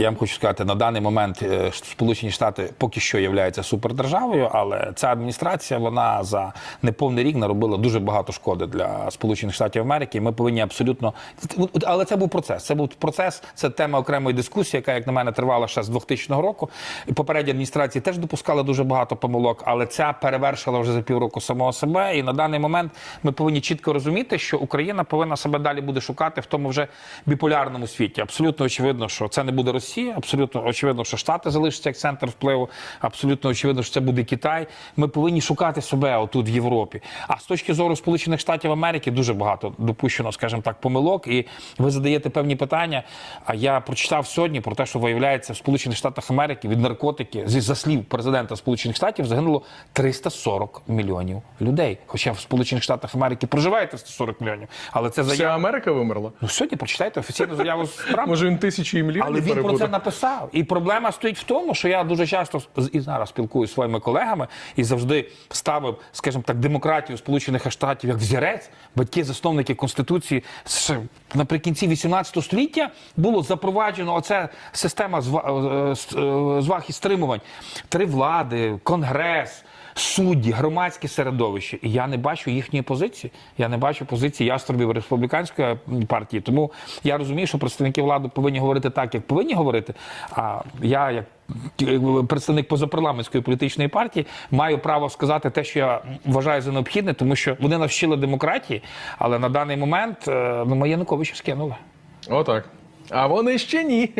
Я вам хочу сказати, на даний момент е, Сполучені Штати поки що являються супердержавою, але ця адміністрація вона за неповний рік наробила дуже багато шкоди для Сполучених Штатів Америки. Ми повинні абсолютно але це був процес. Це був процес, це тема окремої дискусії, яка, як на мене, тривала ще з 2000 року. Попередні адміністрації теж допускали дуже багато помилок, але ця перевершила вже за півроку самого себе. І на даний момент ми повинні чітко розуміти, що Україна повинна себе далі буде шукати в тому вже біполярному світі. Абсолютно очевидно, що це не буде Росія. Абсолютно очевидно, що Штати залишаться як центр впливу. Абсолютно очевидно, що це буде Китай. Ми повинні шукати себе отут в Європі. А з точки зору Сполучених Штатів Америки дуже багато допущено, скажімо так, помилок. І ви задаєте певні питання. А я прочитав сьогодні про те, що виявляється в Сполучених Штатах Америки від наркотики зі за слів президента Сполучених Штатів загинуло 340 мільйонів людей. Хоча в Сполучених Штатах Америки проживає 340 мільйонів. Але це Вся. Америка вимерла. Ну сьогодні прочитайте офіційну заяву з Трампа. Може він тисячі і мільйонів Але він про це написав. І проблема стоїть в тому, що я дуже часто і зараз спілкуюся зі своїми колегами і завжди ставив, скажімо так, демократію Сполучених Штатів як взірець. Батьки, засновники Конституції наприкінці 18 століття було запроваджено оця система е, с- е, зваг і стримувань. Три влади, конгрес. Судді, громадське середовище, і я не бачу їхньої позиції. Я не бачу позиції яструбів республіканської партії. Тому я розумію, що представники влади повинні говорити так, як повинні говорити. А я, як представник позапарламентської політичної партії, маю право сказати те, що я вважаю за необхідне, тому що вони навчили демократії, але на даний момент е, ну, Януковича скинули. Отак. А вони ще ні.